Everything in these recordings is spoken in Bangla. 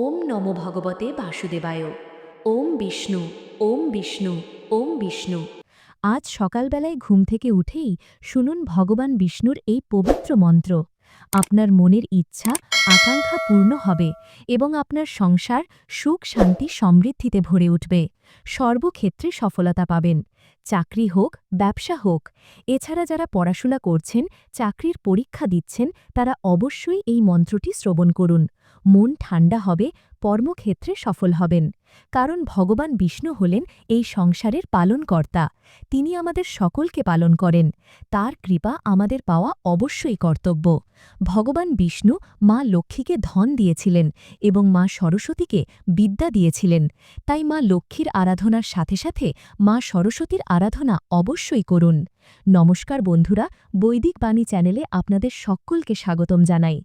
ওম নমো ভগবতে বাসুদেবায়। ওম বিষ্ণু ওম বিষ্ণু ওম বিষ্ণু। আজ সকালবেলায় ঘুম থেকে উঠেই শুনুন ভগবান বিষ্ণুর এই পবিত্র মন্ত্র। আপনার মনের ইচ্ছা, আকাঙ্ক্ষা পূর্ণ হবে এবং আপনার সংসার সুখ, শান্তি, সমৃদ্ধিতে ভরে উঠবে। সর্বক্ষেত্রে সফলতা পাবেন। চাকরি হোক, ব্যবসা হোক, এছাড়া যারা পড়াশোনা করছেন, চাকরির পরীক্ষা দিচ্ছেন, তারা অবশ্যই এই মন্ত্রটি শ্রবণ করুন। মন ঠান্ডা হবে কর্মক্ষেত্রে সফল হবেন। কারণ ভগবান বিষ্ণু হলেন এই সংসারের পালনকর্তা। তিনি আমাদের সকলকে পালন করেন। তার কৃপা আমাদের পাওয়া অবশ্যই কর্তব্য। ভগবান বিষ্ণু মা লক্ষ্মীকে ধন দিয়েছিলেন এবং মা সরস্বতীকে বিদ্যা দিয়েছিলেন। তাই মা লক্ষ্মীর আরাধনার সাথে সাথে মা সরস্বতীর আরাধনা অবশ্যই করুন। নমস্কার বন্ধুরা, বৈদিক বাণী চ্যানেলে আপনাদের সকলকে স্বাগতম জানাই।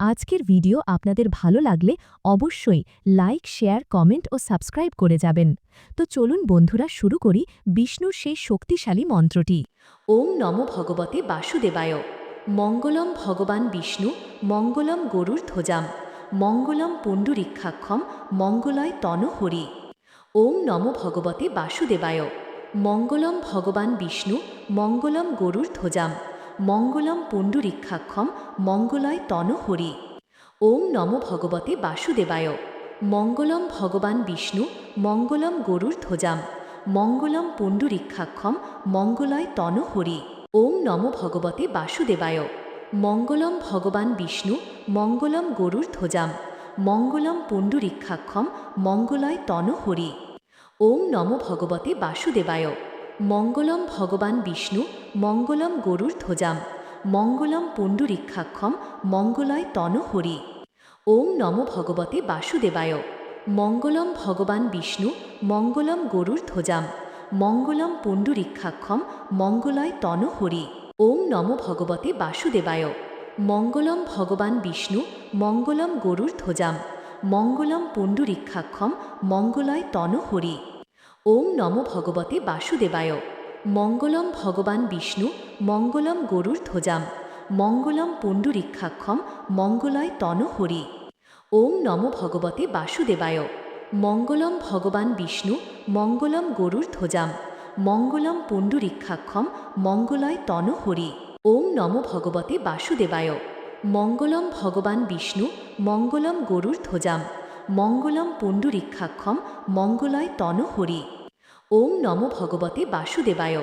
আজকের ভিডিও আপনাদের ভালো লাগলে অবশ্যই লাইক, শেয়ার, কমেন্ট ও সাবস্ক্রাইব করে যাবেন। তো চলুন বন্ধুরা, শুরু করি বিষ্ণুর সেই শক্তিশালী মন্ত্রটি। ওম নমো ভগবতে বাসুদেবায়। মঙ্গলম ভগবান বিষ্ণু, মঙ্গলম গরুর ধ্বজাম, মঙ্গলম পুণ্ডরীক্ষাক্ষম, মঙ্গলয় তনহরি ওম নমো ভগবতে বাসুদেবায়। মঙ্গলম ভগবান বিষ্ণু, মঙ্গলম গরুর ধ্বজাম, মঙ্গলম পুণ্ডরীক্ষাক্ষম, মঙ্গলয় তনহরি ওম নমো ভগবতে বাসুদেবায়। মঙ্গলম ভগবান বিষ্ণু, মঙ্গলম গরুর ধ্বজাম, মঙ্গলম পুণ্ডরীক্ষাক্ষম, মঙ্গলয় তনহরি, ওম নমো ভগবতে বাসুদেবায়। মঙ্গলম ভগবান বিষ্ণু, মঙ্গলম গরুর ধ্বজাম, মঙ্গলম পুণ্ডরীক্ষাক্ষম, মঙ্গলয় তনহরি, ওম নমো ভগবতে বাসুদেবায়। মঙ্গলম ভগবান বিষ্ণু, মঙ্গলম গরুর ধ্বজাম, মঙ্গলম পুণ্ডরীক্ষাক্ষম, মঙ্গলয় তনহরি ওম নমো ভগবতে বাসুদেবায়। মঙ্গলম ভগবান বিষ্ণু, মঙ্গলম গরুর ধ্বজাম, মঙ্গলম পুণ্ডরীক্ষাক্ষম, মঙ্গলয় তনহরি ওম নমো ভগবতে বাসুদেবায়। মঙ্গলম ভগবান বিষ্ণু, মঙ্গলম গরুর ধ্বজাম, মঙ্গলম পুণ্ডরীক্ষাক্ষম, মঙ্গলয় তনহরি ওম নমো ভগবতে বাসুদেবায়। মঙ্গলম ভগবান বিষ্ণু, মঙ্গলম গরুর ধ্বজাম, মঙ্গলম পুণ্ডরীক্ষাক্ষম, মঙ্গলয় তনহরি ওম নমো ভগবতে বাসুদেবায়। মঙ্গলম ভগবান বিষ্ণু, মঙ্গলম গরুর ধ্বজাম, মঙ্গলম পুণ্ডরীক্ষাক্ষম, মঙ্গলয় তনহরি ওম নমো ভগবতে বাসুদেবায়। মঙ্গলম ভগবান বিষ্ণু, মঙ্গলম গরুর ধ্বজাম, মঙ্গলম পুণ্ডরীক্ষাক্ষম, মঙ্গলয় তনহরি ওম নমো ভগবতে বাসুদেবায়।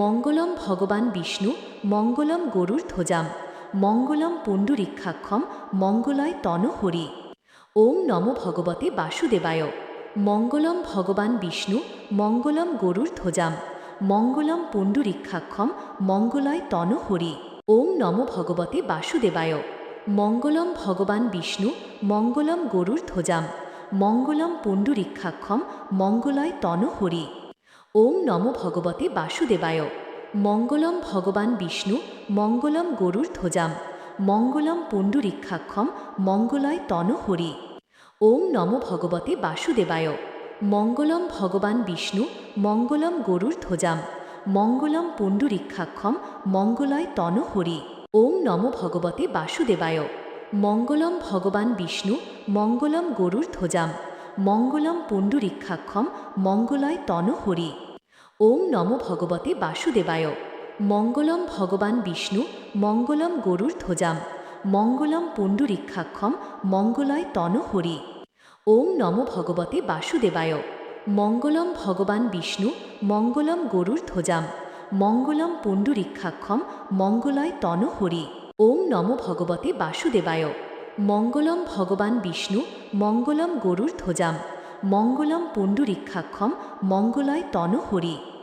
মঙ্গলম ভগবান বিষ্ণু, মঙ্গলম গরুর ধ্বজাম, মঙ্গলম পুণ্ডরীক্ষাক্ষম, মঙ্গলয় তনহরি ওম নমো ভগবতে বাসুদেবায়। মঙ্গলম ভগবান বিষ্ণু, মঙ্গলম গরুর ধ্বজাম, মঙ্গলম পুণ্ডরীক্ষাক্ষম, মঙ্গলয় তনহরি ওম নমো ভগবতে বাসুদেবায়। মঙ্গলম ভগবান বিষ্ণু, মঙ্গলম গরুর ধ্বজাম, মঙ্গলম পুণ্ডরীক্ষাক্ষম, মঙ্গলয় তনহরি ওম নমো ভগবতে বাসুদেবায়। মঙ্গলম ভগবান বিষ্ণু, মঙ্গলম গরুর ধ্বজাম মঙ্গলম পুণ্ডরীক্ষাক্ষম মঙ্গলয় তনহরি ওম নমো ভগবতে বাসুদেবায়। মঙ্গলম ভগবান বিষ্ণু, মঙ্গলম গরুর ধ্বজাম। মঙ্গলম পুণ্ডরীক্ষাক্ষম মঙ্গলয় তনহরি ওম নমো ভগবতে বাসুদেবায়। মঙ্গলম ভগবান বিষ্ণু, মঙ্গলম গরুর ধ্বজাম। মঙ্গলম পুণ্ডরীক্ষাক্ষম মঙ্গলয় তনহরি ওম নমো ভগবতে বাসুদেবায়। মঙ্গলম ভগবান বিষ্ণু, মঙ্গলম গরুর ধ্বজাম, মঙ্গলম পুণ্ডরীক্ষাক্ষম, মঙ্গলয় তনহরি ওম নমো ভগবতে বাসুদেবায়। মঙ্গলম ভগবান বিষ্ণু, মঙ্গলম গরুর ধ্বজাম, মঙ্গলম পুণ্ডরীক্ষাক্ষম, মঙ্গলয় তনহরি ওম নমো ভগবতে বাসুদেবায়। মঙ্গলম ভগবান বিষ্ণু, মঙ্গলম গরুর ধ্বজাম, মঙ্গলম পুণ্ডরীক্ষাক্ষম, মঙ্গলয় তনহরি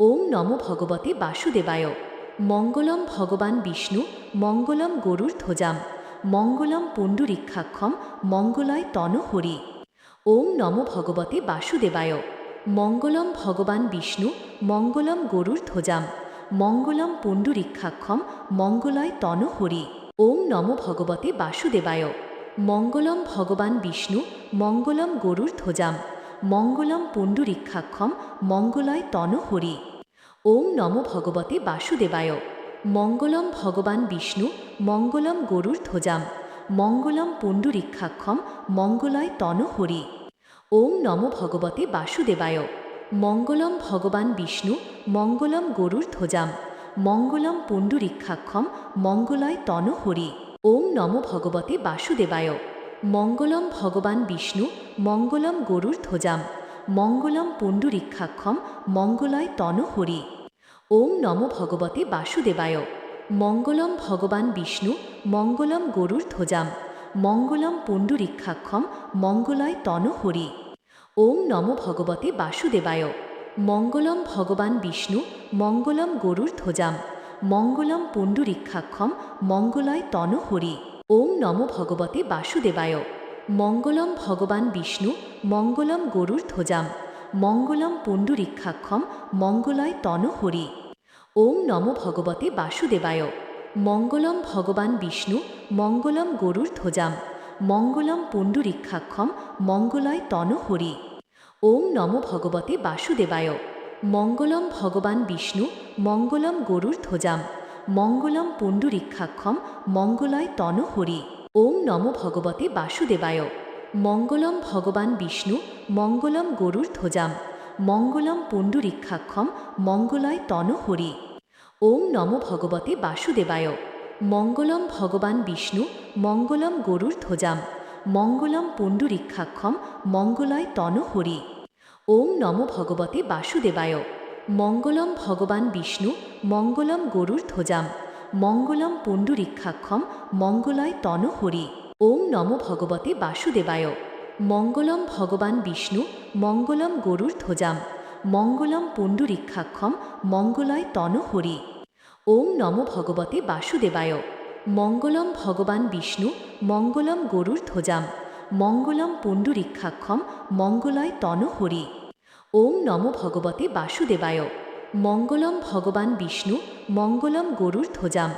ওম নমো ভগবতে বাসুদেবায়। মঙ্গলম ভগবান বিষ্ণু, মঙ্গলম গরুর ধ্বজাম, মঙ্গলম পুণ্ডরীক্ষাক্ষম, মঙ্গলয় তনহরি ওম নমো ভগবতে বাসুদেবায়। মঙ্গলম ভগবান বিষ্ণু, মঙ্গলম গরুর ধ্বজাম, মঙ্গলম পুণ্ডরীক্ষাক্ষম, মঙ্গলয় তনহরি ওম নমো ভগবতে বাসুদেবায়। মঙ্গলম ভগবান বিষ্ণু, মঙ্গলম গরুর ধ্বজাম মঙ্গলম পুণ্ডরীক্ষাক্ষম মঙ্গলয় তনহরি ওম নমো ভগবতে বাসুদেবায়। মঙ্গলম ভগবান বিষ্ণু, মঙ্গলম গরুর ধ্বজাম। মঙ্গলম পুণ্ডরীক্ষাক্ষম মঙ্গলয় তনহরি ওম নম ভগবতে বাসুদেবায়। মঙ্গলম ভগবান বিষ্ণু, মঙ্গলম গরুর ধ্বজাম। মঙ্গলম পুণ্ডরীক্ষাক্ষম মঙ্গলয় তনহরি ওম নম ভগবতে বাসুদেবায়। মঙ্গলম ভগবান বিষ্ণু, মঙ্গলম গরুর ধ্বজাম, মঙ্গলম পুণ্ডরীক্ষাক্ষম, মঙ্গলয় তনহরি। ওম নম ভগবতে বাসুদেবায়। মঙ্গলম ভগবান বিষ্ণু, মঙ্গলম গরুর ধ্বজাম, মঙ্গলম পুণ্ডরীক্ষাক্ষম, মঙ্গলয় তনহরি। ওম নম ভগবতে বাসুদেবায়। মঙ্গলম ভগবান বিষ্ণু, মঙ্গলম গরুর ধ্বজাম, মঙ্গলম পুণ্ডরীক্ষাক্ষম, মঙ্গলয় তনহরি। ওম নম ভগবতে বাসুদেবায়। মঙ্গলম ভগবান বিষ্ণু, মঙ্গলম গরুর ধ্বজাম, মঙ্গলম পুণ্ডরীক্ষাক্ষম, মঙ্গলয় তনহরি ওম নম ভগবতে বাসুদেবায়। মঙ্গলম ভগবান বিষ্ণু, মঙ্গলম গরুর ধ্বজাম, মঙ্গলম পুণ্ডরীক্ষাক্ষম, মঙ্গলয় তনহরি ওম নম ভগবতে বাসুদেবায়। মঙ্গলম ভগবান বিষ্ণু, মঙ্গলম গরুর ধ্বজাম মঙ্গলম পুণ্ডরীক্ষাক্ষম মঙ্গলয় তনহরি ওম নম ভগবতে বাসুদেবায়। মঙ্গলম ভগবান বিষ্ণু, মঙ্গলম গরুর ধ্বজাম। মঙ্গলম পুণ্ডরীক্ষাক্ষম মঙ্গলয় তনহরি ওম নম ভগবতে বাসুদেবায়। মঙ্গলম ভগবান বিষ্ণু, মঙ্গলম গরুর ধ্বজাম। মঙ্গলম পুণ্ডরীক্ষাক্ষম মঙ্গলয় তনহরি ওম নম ভগবতে বাসুদেবায়। মঙ্গলম ভগবান বিষ্ণু, মঙ্গলম গরুর ধ্বজাম, মঙ্গলম পুণ্ডরীক্ষাক্ষম, মঙ্গলয় তনহরি ওম নম ভগবতে বাসুদেবায়। মঙ্গলম ভগবান বিষ্ণু, মঙ্গলম গরুর ধ্বজাম, মঙ্গলম পুণ্ডরীক্ষাক্ষম, মঙ্গলয় তনহরি ওম নম ভগবতে বাসুদেবায়। মঙ্গলম ভগবান বিষ্ণু, মঙ্গলম গরুর ধ্বজাম, মঙ্গলম পুণ্ডরীক্ষাক্ষম, মঙ্গলয় তনহরি ওম নম ভগবতে বাসুদেবায়। মঙ্গলম ভগবান বিষ্ণু, মঙ্গলম গরুর ধ্বজাম,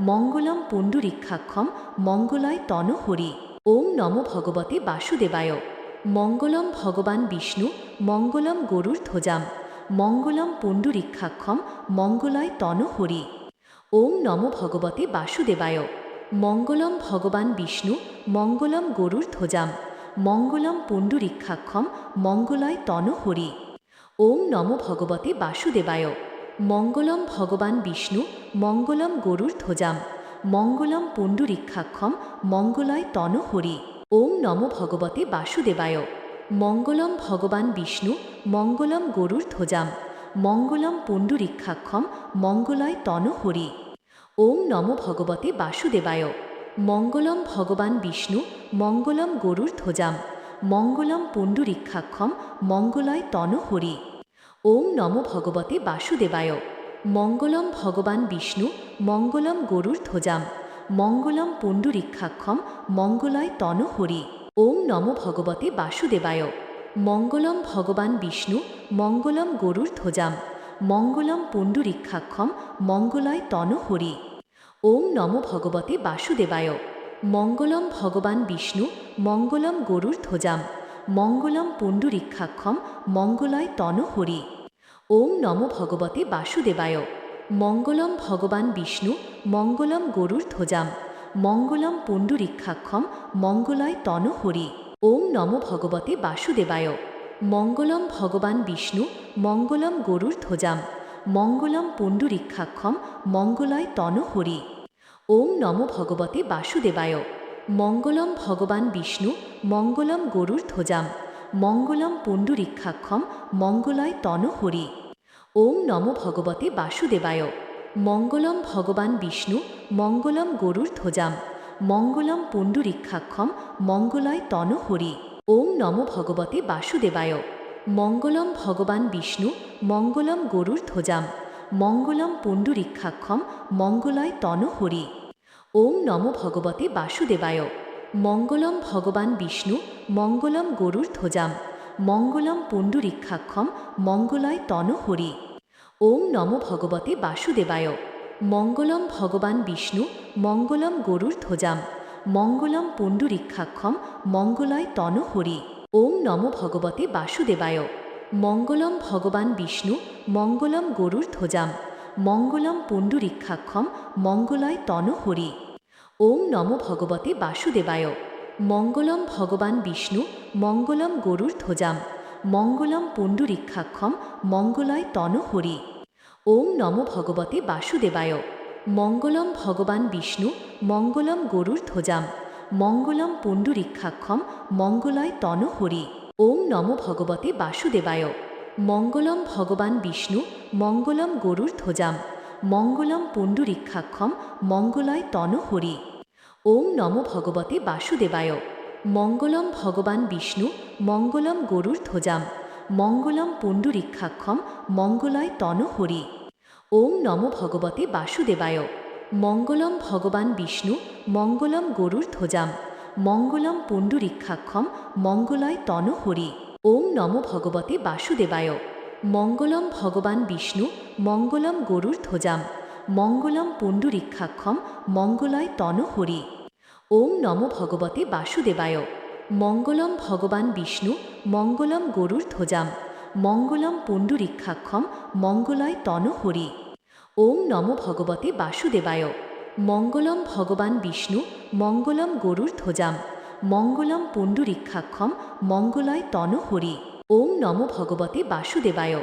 মঙ্গলম পুণ্ডরীক্ষাক্ষম, মঙ্গলয় তনহরি ওম নম ভগবতে বাসুদেবায়। মঙ্গলম ভগবান বিষ্ণু, মঙ্গলম গরুর ধ্বজাম, মঙ্গলম পুণ্ডরীক্ষাক্ষম, মঙ্গলয় তনহরি ওম নম ভগবতে বাসুদেবায়। মঙ্গলম ভগবান বিষ্ণু, মঙ্গলম গরুর ধ্বজাম মঙ্গলম পুণ্ডরীক্ষাক্ষম মঙ্গলয় তনহরি ওম নম ভগবতে বাসুদেবায়। মঙ্গলম ভগবান বিষ্ণু, মঙ্গলম গরুর ধ্বজাম। মঙ্গলম পুণ্ডরীক্ষাক্ষম মঙ্গলয় তনহরি ওম নম ভগবতে বাসুদেবায়। মঙ্গলম ভগবান বিষ্ণু, মঙ্গলম গরুর ধ্বজাম। মঙ্গলম পুণ্ডরীক্ষাক্ষম মঙ্গলয় তনহরি ওম নম ভগবতে বাসুদেবায়। মঙ্গলম ভগবান বিষ্ণু, মঙ্গলম গরুর ধ্বজাম, মঙ্গলম পুণ্ডরীক্ষাক্ষম, মঙ্গলয় তনহরি ওম নম ভগবতে বাসুদেবায়। মঙ্গলম ভগবান বিষ্ণু, মঙ্গলম গরুর ধ্বজাম, মঙ্গলম পুণ্ডরীক্ষাক্ষম, মঙ্গলয় তনহরি ওম নম ভগবতে বাসুদেবায়। মঙ্গলম ভগবান বিষ্ণু, মঙ্গলম গরুর ধ্বজাম, মঙ্গলম পুণ্ডরীক্ষাক্ষম, মঙ্গলয় তনহরি ওম নম ভগবতে বাসুদেবায়। মঙ্গলম ভগবান বিষ্ণু, মঙ্গলম গরুর ধ্বজাম, মঙ্গলম পুণ্ডরীক্ষাক্ষম, মঙ্গলয় তনহরি ওম নম ভগবতে বাসুদেবায়। মঙ্গলম ভগবান বিষ্ণু, মঙ্গলম গরুর ধ্বজাম, মঙ্গলম পুণ্ডরীক্ষাক্ষম, মঙ্গলয় তনহরি ওম নম ভগবতে বাসুদেবায়। মঙ্গলম ভগবান বিষ্ণু, মঙ্গলম গরুর ধ্বজাম, মঙ্গলম পুণ্ডরীক্ষাক্ষম, মঙ্গলয় তনহরি ওম নম ভগবতে বাসুদেবায়। মঙ্গলম ভগবান বিষ্ণু, মঙ্গলম গরুর ধ্বজাম, মঙ্গলম পুণ্ডরীক্ষাক্ষম, মঙ্গলয় তনহরি ওম নম ভগবতে বাসুদেবায়। মঙ্গলম ভগবান বিষ্ণু, মঙ্গলম গরুর ধ্বজাম, মঙ্গলম পুণ্ডরীক্ষাক্ষম, মঙ্গলয় তনহরি ওম নম ভগবতে বাসুদেবায়। মঙ্গলম ভগবান বিষ্ণু, মঙ্গলম গরুর ধ্বজাম, মঙ্গলম পুণ্ডরীক্ষাক্ষম, মঙ্গলয় তনহরি ওম নম ভগবতে বাসুদেবায়। মঙ্গলম ভগবান বিষ্ণু, মঙ্গলম গরুর ধ্বজাম, মঙ্গলম পুণ্ডরীক্ষাক্ষম, মঙ্গলয় তনহরি ওম নম ভগবতে বাসুদেবায়। মঙ্গলম ভগবান বিষ্ণু, মঙ্গলম গরুর ধ্বজাম, মঙ্গলম পুণ্ডরীক্ষাক্ষম, মঙ্গলয় তনহরি ওম নম ভগবতে বাসুদেবায়। মঙ্গলম ভগবান বিষ্ণু, মঙ্গলম গরুর ধ্বজাম মঙ্গলম পুণ্ডরীক্ষাক্ষম মঙ্গলয় তনহরি ওম নম ভগবতে বাসুদেবায়। মঙ্গলম ভগবান বিষ্ণু, মঙ্গলম গরুর ধ্বজাম। মঙ্গলম পুণ্ডরীক্ষাক্ষম মঙ্গলয় তন হরি। ওম নম ভগবতে বাসুদেবায়। মঙ্গলম ভগবান বিষ্ণু, মঙ্গলম গরুর ধ্বজাম। মঙ্গলম পুণ্ডরীক্ষাক্ষম মঙ্গলয় তন হরি। ওম নম ভগবতে বাসুদেবায়। মঙ্গলম ভগবান বিষ্ণু, মঙ্গলম গরুর ধ্বজাম, মঙ্গলম পুণ্ডরীক্ষাক্ষম, মঙ্গলয় তন হরি। ওম নম ভগবতে বাসুদেবায়। মঙ্গলম ভগবান বিষ্ণু, মঙ্গলম গরুর ধ্বজাম, মঙ্গলম পুণ্ডরীক্ষাক্ষম, মঙ্গলয় তন হরি। ওম নম ভগবতে বাসুদেবায়। মঙ্গলম ভগবান বিষ্ণু, মঙ্গলম গরুর ধ্বজাম, মঙ্গলম পুণ্ডরীক্ষাক্ষম, মঙ্গলয় তন হরি। ওম নম ভগবতে বাসুদেবায়। মঙ্গলম ভগবান বিষ্ণু, মঙ্গলম গরুর ধ্বজাম, মঙ্গলম পুণ্ডরীক্ষাক্ষম, মঙ্গলয় তন হরি ওম নম ভগবতে বাসুদেবায়। মঙ্গলম ভগবান বিষ্ণু, মঙ্গলম গরুর ধ্বজাম, মঙ্গলম পুণ্ডরীক্ষাক্ষম, মঙ্গলয় তন হরি ওম নম ভগবতে বাসুদেবায়। মঙ্গলম ভগবান বিষ্ণু, মঙ্গলম গরুর ধ্বজাম মঙ্গলম পুণ্ডরীক্ষাক্ষম মঙ্গলয় তন হরি। ওম নম ভগবতে বাসুদেবায়।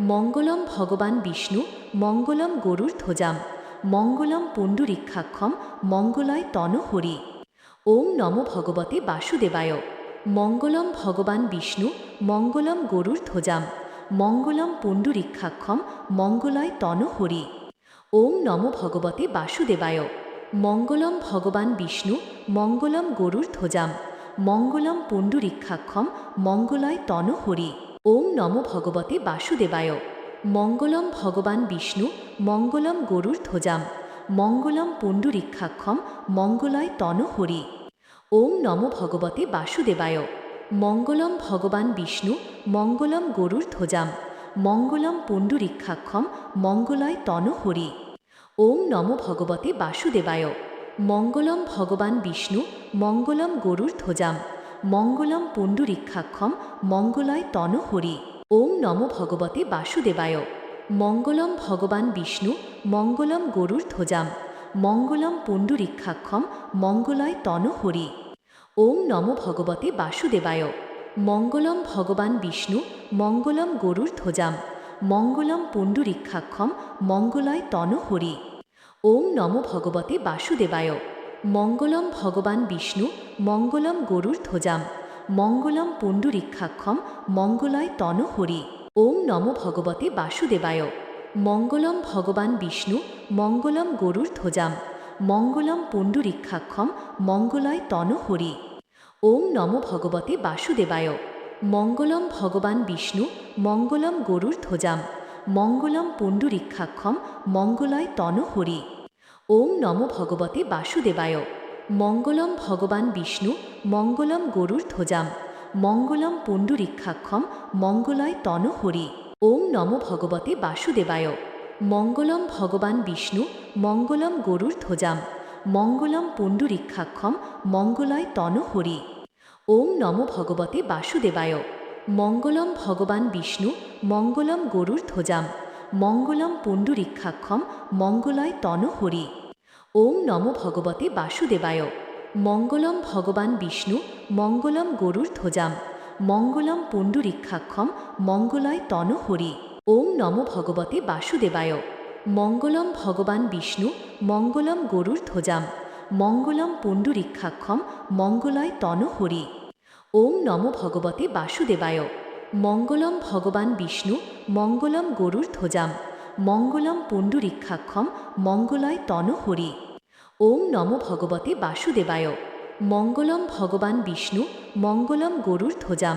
মঙ্গলম ভগবান বিষ্ণু, মঙ্গলম গরুর ধ্বজাম। মঙ্গলম পুণ্ডরীক্ষাক্ষম মঙ্গলয় তন হরি। ওম নম ভগবতে বাসুদেবায়। মঙ্গলম ভগবান বিষ্ণু, মঙ্গলম গরুর ধ্বজাম। মঙ্গলম পুণ্ডরীক্ষাক্ষম মঙ্গলয় তন হরি। ওম নম ভগবতে বাসুদেবায়। মঙ্গলম ভগবান বিষ্ণু, মঙ্গলম গরুর ধ্বজাম, মঙ্গলম পুণ্ডরীক্ষাক্ষম, মঙ্গলয় তন হরি ওম নম ভগবতে বাসুদেবায়। মঙ্গলম ভগবান বিষ্ণু, মঙ্গলম গরুর ধ্বজাম, মঙ্গলম পুণ্ডরীক্ষাক্ষম, মঙ্গলয় তন হরি ওম নম ভগবতে বাসুদেবায়। মঙ্গলম ভগবান বিষ্ণু, মঙ্গলম গরুর ধ্বজাম, মঙ্গলম পুণ্ডরীক্ষাক্ষম, মঙ্গলয় তন হরি ওম নম ভগবতে বাসুদেবায়। মঙ্গলম ভগবান বিষ্ণু, মঙ্গলম গরুর ধ্বজাম, মঙ্গলম পুণ্ডরীক্ষাক্ষম, মঙ্গলয় তন হরি। ওম নম ভগবতে বাসুদেবায়। মঙ্গলম ভগবান বিষ্ণু, মঙ্গলম গরুর ধ্বজাম, মঙ্গলম পুণ্ডরীক্ষাক্ষম, মঙ্গলয় তন হরি। ওম নম ভগবতে বাসুদেবায়। মঙ্গলম ভগবান বিষ্ণু, মঙ্গলম গরুর ধ্বজাম, মঙ্গলম পুণ্ডরীক্ষাক্ষম, মঙ্গলয় তন হরি। ওম নম ভগবতে বাসুদেবায়। মঙ্গলম ভগবান বিষ্ণু, মঙ্গলম গরুর ধ্বজাম, মঙ্গলম পুণ্ডরীক্ষাক্ষম, মঙ্গলয় তন হরি। ওম নম ভগবতে বাসুদেবায়। মঙ্গলম ভগবান বিষ্ণু, মঙ্গলম গরুর ধ্বজাম, মঙ্গলম পুণ্ডরীক্ষাক্ষম, মঙ্গলয় তন হরি। ওম নম ভগবতে বাসুদেবায়। মঙ্গলম ভগবান বিষ্ণু, মঙ্গলম গরুর ধ্বজাম মঙ্গলম পুণ্ডরীক্ষাক্ষম মঙ্গলয় তন হরি ওম নম ভগবতে বাসুদেবায়। মঙ্গলম ভগবান বিষ্ণু, মঙ্গলম গরুর ধ্বজাম। মঙ্গলম পুণ্ডরীক্ষাক্ষম মঙ্গলয় তন হরি ওম নম ভগবতে বাসুদেবায়। মঙ্গলম ভগবান বিষ্ণু, মঙ্গলম গরুর ধ্বজাম। মঙ্গলম পুণ্ডরীক্ষাক্ষম মঙ্গলয় তন হরি ওম নম ভগবতে বাসুদেবায়। মঙ্গলম ভগবান বিষ্ণু, মঙ্গলম গরুর ধ্বজাম, মঙ্গলম পুণ্ডরীক্ষাক্ষম, মঙ্গলয় তন হরি। ওম নম ভগবতে বাসুদেবায়। মঙ্গলম ভগবান বিষ্ণু, মঙ্গলম গরুর ধ্বজাম, মঙ্গলম পুণ্ডরীক্ষাক্ষম, মঙ্গলয় তন হরি। ওম নম ভগবতে বাসুদেবায়। মঙ্গলম ভগবান বিষ্ণু, মঙ্গলম গরুর ধ্বজাম, মঙ্গলম পুণ্ডরীক্ষাক্ষম, মঙ্গলয় তন হরি। ওম নম ভগবতে বাসুদেবায়। মঙ্গলম ভগবান বিষ্ণু, মঙ্গলম গরুর ধ্বজাম, মঙ্গলম পুণ্ডরীক্ষাক্ষম, মঙ্গলয় তন হরি। ওম নম ভগবতে বাসুদেবায়। মঙ্গলম ভগবান বিষ্ণু, মঙ্গলম গরুর ধ্বজাম,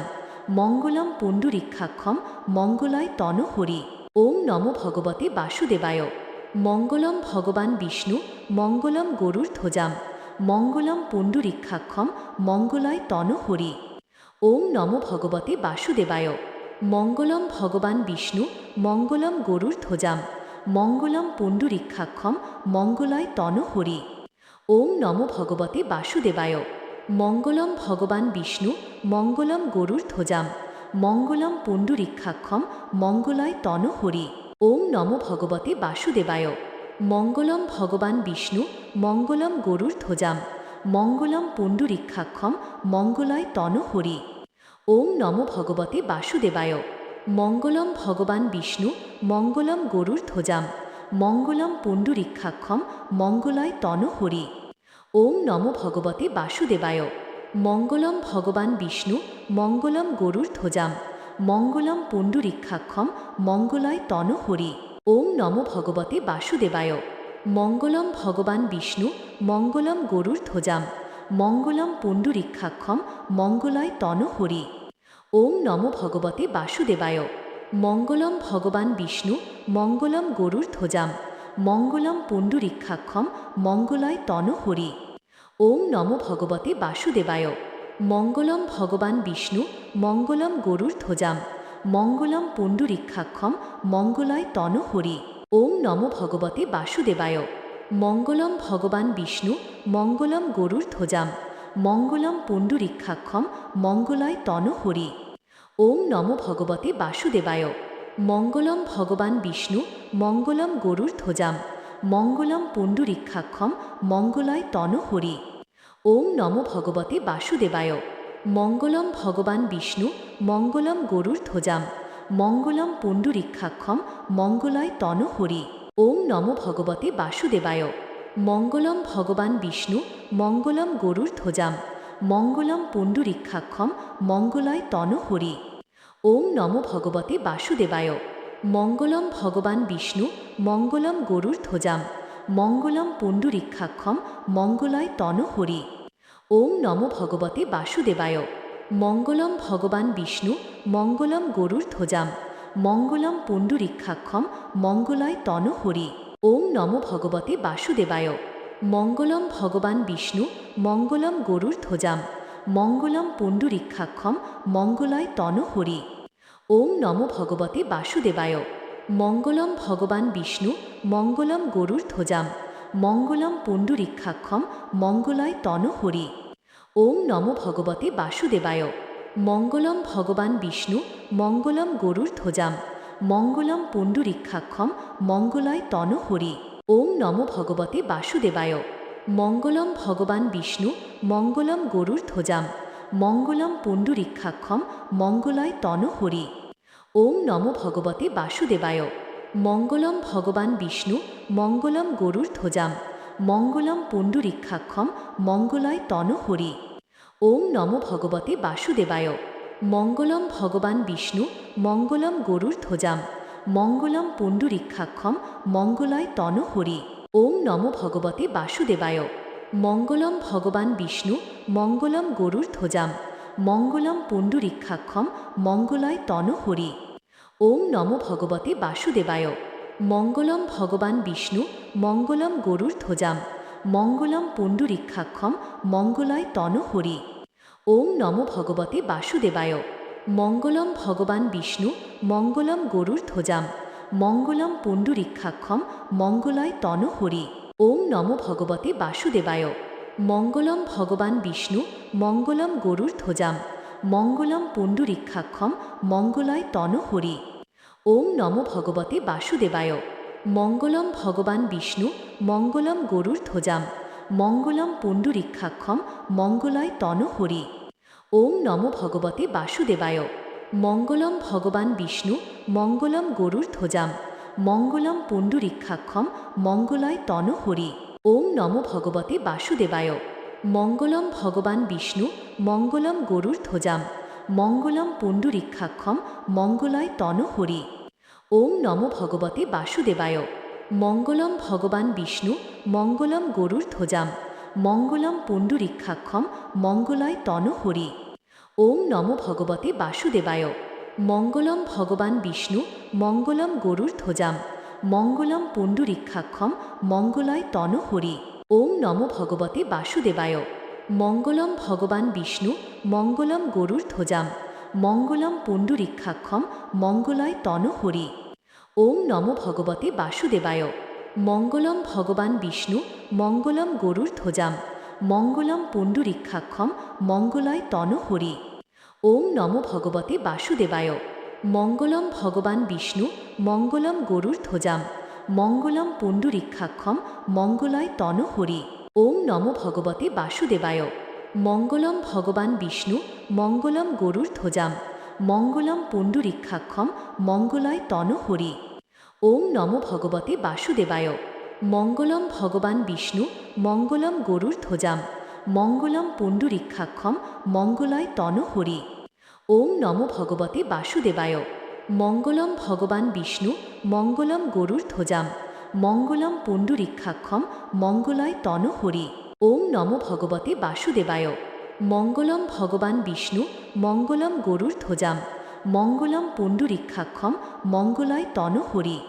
মঙ্গলম পুণ্ডরীক্ষাক্ষম, মঙ্গলয় তন হরি। ওম নম ভগবতে বাসুদেবায়। মঙ্গলম ভগবান বিষ্ণু, মঙ্গলম গরুর ধ্বজাম মঙ্গলম পুণ্ডরীক্ষাক্ষম মঙ্গলয় তন হরি। ওম নম ভগবতে বাসুদেবায়। মঙ্গলম ভগবান বিষ্ণু, মঙ্গলম গরুর ধ্বজাম। মঙ্গলম পুণ্ডরীক্ষাক্ষম মঙ্গলয় তন হরি। ওম নম ভগবতে বাসুদেবায়। মঙ্গলম ভগবান বিষ্ণু, মঙ্গলম গরুর ধ্বজাম। মঙ্গলম পুণ্ডরীক্ষাক্ষম মঙ্গলয় তন হরি। ওম নম ভগবতে বাসুদেবায়। মঙ্গলম ভগবান বিষ্ণু, মঙ্গলম গরুর ধ্বজাম, মঙ্গলম পুণ্ডরীক্ষাক্ষম, মঙ্গলয় তন হরি। ওম নম ভগবতে বাসুদেবায়। মঙ্গলম ভগবান বিষ্ণু, মঙ্গলম গরুর ধ্বজাম, মঙ্গলম পুণ্ডরীক্ষাক্ষম, মঙ্গলয় তন হরি। ওম নম ভগবতে বাসুদেবায়। মঙ্গলম ভগবান বিষ্ণু, মঙ্গলম গরুর ধ্বজাম, মঙ্গলম পুণ্ডরীক্ষাক্ষম, মঙ্গলয় তন হরি। ওম নম ভগবতে বাসুদেবায়। মঙ্গলম ভগবান বিষ্ণু, মঙ্গলম গরুর ধ্বজাম, মঙ্গলম পুণ্ডরীক্ষাক্ষম, মঙ্গলয় তন হরি। ওম নম ভগবতে বাসুদেবায়। মঙ্গলম ভগবান বিষ্ণু, মঙ্গলম গরুর ধ্বজাম, মঙ্গলম পুণ্ডরীক্ষাক্ষম, মঙ্গলয় তন হরি। ওম নম ভগবতে বাসুদেবায়। মঙ্গলম ভগবান বিষ্ণু, মঙ্গলম গরুর ধ্বজাম মঙ্গলম পুণ্ডরীক্ষাক্ষম মঙ্গলয় তন হরি। ওম নম ভগবতে বাসুদেবায়। মঙ্গলম ভগবান বিষ্ণু, মঙ্গলম গরুর ধ্বজাম। মঙ্গলম পুণ্ডরীক্ষাক্ষম মঙ্গলয় তন হরি। ওম নম ভগবতে বাসুদেবায়। মঙ্গলম ভগবান বিষ্ণু, মঙ্গলম গরুর ধ্বজাম। মঙ্গলম পুণ্ডরীক্ষাক্ষম মঙ্গলয় তন হরি। ওম নম ভগবতে বাসুদেবায়। মঙ্গলম ভগবান বিষ্ণু, মঙ্গলম গরুর ধ্বজাম, মঙ্গলম পুণ্ডরীক্ষাক্ষম, মঙ্গলয় তন হরি ওম নম ভগবতে বাসুদেবায়। মঙ্গলম ভগবান বিষ্ণু, মঙ্গলম গরুর ধ্বজাম, মঙ্গলম পুণ্ডরীক্ষাক্ষম, মঙ্গলয় তন হরি ওম নম ভগবতে বাসুদেবায়। মঙ্গলম ভগবান বিষ্ণু, মঙ্গলম গরুর ধ্বজাম, মঙ্গলম পুণ্ডরীক্ষাক্ষম, মঙ্গলয় তন হরি ওম নম ভগবতে বাসুদেবায়। মঙ্গলম ভগবান বিষ্ণু, মঙ্গলম গরুর ধ্বজাম, মঙ্গলম পুণ্ডরীক্ষাক্ষম, মঙ্গলয় তন হরি। ওম নম ভগবতে বাসুদেবায়। মঙ্গলম ভগবান বিষ্ণু, মঙ্গলম গরুর ধ্বজাম, মঙ্গলম পুণ্ডরীক্ষাক্ষম, মঙ্গলয় তন হরি। ওম নম ভগবতে বাসুদেবায়। মঙ্গলম ভগবান বিষ্ণু, মঙ্গলম গরুর ধ্বজাম মঙ্গলম পুণ্ডরীক্ষাক্ষম মঙ্গলয় তন হরি। ওম নম ভগবতে বাসুদেবায়। মঙ্গলম ভগবান বিষ্ণু, মঙ্গলম গরুর ধ্বজাম। মঙ্গলম পুণ্ডরীক্ষাক্ষম মঙ্গলয় তন হরি। ওম নম ভগবতে বাসুদেবায়। মঙ্গলম ভগবান বিষ্ণু, মঙ্গলম গরুর ধ্বজাম। মঙ্গলম পুণ্ডরীক্ষাক্ষম মঙ্গলয় তন হরি। ওম নম ভগবতে বাসুদেবায়। মঙ্গলম ভগবান বিষ্ণু, মঙ্গলম গরুর ধ্বজাম, মঙ্গলম পুণ্ডরীক্ষাক্ষম, মঙ্গলয় তন হরি ওম নম ভগবতে বাসুদেবায়। মঙ্গলম ভগবান বিষ্ণু, মঙ্গলম গরুর ধ্বজাম, মঙ্গলম পুণ্ডরীক্ষাক্ষম, মঙ্গলয় তন হরি ওম নম ভগবতে বাসুদেবায়। মঙ্গলম ভগবান বিষ্ণু, মঙ্গলম গরুর ধ্বজাম, মঙ্গলম পুণ্ডরীক্ষাক্ষম, মঙ্গলয় তন হরি ওম নম ভগবতে বাসুদেবায়। মঙ্গলম ভগবান বিষ্ণু, মঙ্গলম গরুর ধ্বজাম, মঙ্গলম পুণ্ডরীক্ষাক্ষম, মঙ্গলয় তন হরি। ওম নম ভগবতে বাসুদেবায়। মঙ্গলম ভগবান বিষ্ণু, মঙ্গলম গরুর ধ্বজাম, মঙ্গলম পুণ্ডরীক্ষাক্ষম, মঙ্গলয় তন হরি। ওম নম ভগবতে বাসুদেবায়। মঙ্গলম ভগবান বিষ্ণু, মঙ্গলম গরুর ধ্বজাম মঙ্গলম পুণ্ডরীক্ষাক্ষম মঙ্গলয় তন হরি। ওম নম ভগবতে বাসুদেবায়। মঙ্গলম ভগবান বিষ্ণু, মঙ্গলম গরুর ধ্বজাম। মঙ্গলম পুণ্ডরীক্ষাক্ষম মঙ্গলয় তন হরি। ওম নম ভগবতে বাসুদেবায়। মঙ্গলম ভগবান বিষ্ণু, মঙ্গলম গরুর ধ্বজাম। মঙ্গলম পুণ্ডরীক্ষাক্ষম মঙ্গলয় তন হরি। ওম নম ভগবতে বাসুদেবায়। মঙ্গলম ভগবান বিষ্ণু, মঙ্গলম গরুর ধ্বজাম, মঙ্গলম পুণ্ডরীক্ষাক্ষম, মঙ্গলয় তন হরি। ওম নম ভগবতে বাসুদেবায়। মঙ্গলম ভগবান বিষ্ণু, মঙ্গলম গরুর ধ্বজাম, মঙ্গলম পুণ্ডরীক্ষাক্ষম, মঙ্গলয় তন হরি। ওম নম ভগবতে বাসুদেবায়। মঙ্গলম ভগবান বিষ্ণু, মঙ্গলম গরুর ধ্বজাম, মঙ্গলম পুণ্ডরীক্ষাক্ষম, মঙ্গলয় তন হরি। ওম নম ভগবতে বাসুদেবায়। মঙ্গলম ভগবান বিষ্ণু, মঙ্গলম গরুর ধ্বজাম, মঙ্গলম পুণ্ডরীক্ষাক্ষম, মঙ্গলয় তন হরি। ওম নম ভগবতে বাসুদেবায়। মঙ্গলম ভগবান বিষ্ণু, মঙ্গলম গরুর ধ্বজাম, মঙ্গলম পুণ্ডরীক্ষাক্ষম, মঙ্গলয় তন হরি। ওম নম ভগবতে বাসুদেবায়। মঙ্গলম ভগবান বিষ্ণু, মঙ্গলম গরুর ধ্বজাম মঙ্গলম পুণ্ডরীক্ষাক্ষম মঙ্গলয় তনহরি। ওম নম ভগবতে বাসুদেবায়। মঙ্গলম ভগবান বিষ্ণু, মঙ্গলম গরুর ধ্বজাম। মঙ্গলম পুণ্ডরীক্ষাক্ষম মঙ্গলয় তনহরি। ওম নম ভগবতে বাসুদেবায়। মঙ্গলম ভগবান বিষ্ণু, মঙ্গলম গরুর ধ্বজাম। মঙ্গলম পুণ্ডরীক্ষাক্ষম মঙ্গলয় তনহরি। ওম নম ভগবতে বাসুদেবায়। মঙ্গলম ভগবান বিষ্ণু, মঙ্গলম গরুর ধ্বজাম, মঙ্গলম পুণ্ডরীক্ষাক্ষম, মঙ্গলয় তনহরি ওম নম ভগবতে বাসুদেবায়। মঙ্গলম ভগবান বিষ্ণু, মঙ্গলম গরুর ধ্বজাম, মঙ্গলম পুণ্ডরীক্ষাক্ষম, মঙ্গলয় তনহরি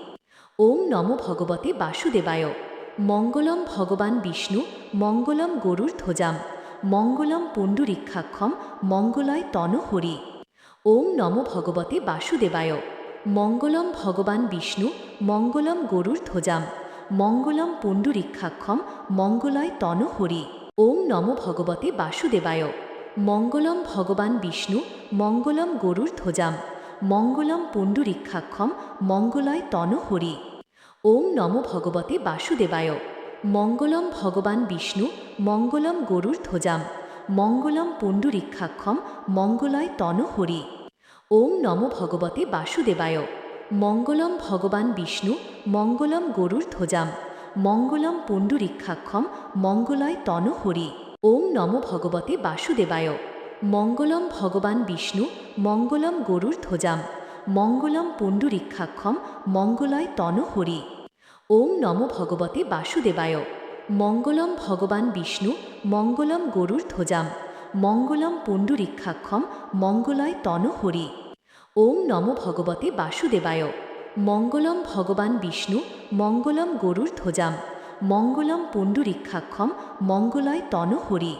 ওম নম ভগবতে বাসুদেবায়। মঙ্গলম ভগবান বিষ্ণু, মঙ্গলম গরুর ধ্বজাম, মঙ্গলম পুণ্ডরীক্ষাক্ষম, মঙ্গলয় তনহরি ওম নম ভগবতে বাসুদেবায়। মঙ্গলম ভগবান বিষ্ণু, মঙ্গলম গরুর ধ্বজাম, মঙ্গলম পুণ্ডরীক্ষাক্ষম, মঙ্গলয় তনহরি ওম নম ভগবতে বাসুদেবায়। মঙ্গলম ভগবান বিষ্ণু, মঙ্গলম গরুর ধ্বজাম, মঙ্গলম পুণ্ডরীক্ষাক্ষম, মঙ্গলয় তনহরি ওম নম ভগবতে বাসুদেবায়। মঙ্গলম ভগবান বিষ্ণু, মঙ্গলম গরুর ধ্বজাম মঙ্গলম পুণ্ডরীক্ষাক্ষম মঙ্গলয় তনহরি ওম নম ভগবতে বাসুদেবায়। মঙ্গলম ভগবান বিষ্ণু, মঙ্গলম গরুর ধ্বজাম। মঙ্গলম পুণ্ডরীক্ষাক্ষম মঙ্গলয় তনহরি ওম নম ভগবতে বাসুদেবায়। মঙ্গলম ভগবান বিষ্ণু, মঙ্গলম গরুর ধ্বজাম। মঙ্গলম পুণ্ডরীক্ষাক্ষম মঙ্গলয় তনহরি ওম নম ভগবতে বাসুদেবায়। মঙ্গলম ভগবান বিষ্ণু, মঙ্গলম গরুর ধ্বজাম, মঙ্গলম পুণ্ডরীক্ষাক্ষম, মঙ্গলয় তন হরি। ওম নম ভগবতে বাসুদেবায়। মঙ্গলম ভগবান বিষ্ণু, মঙ্গলম গরুর ধ্বজাম, মঙ্গলম পুণ্ডরীক্ষাক্ষম, মঙ্গলয় তনহরি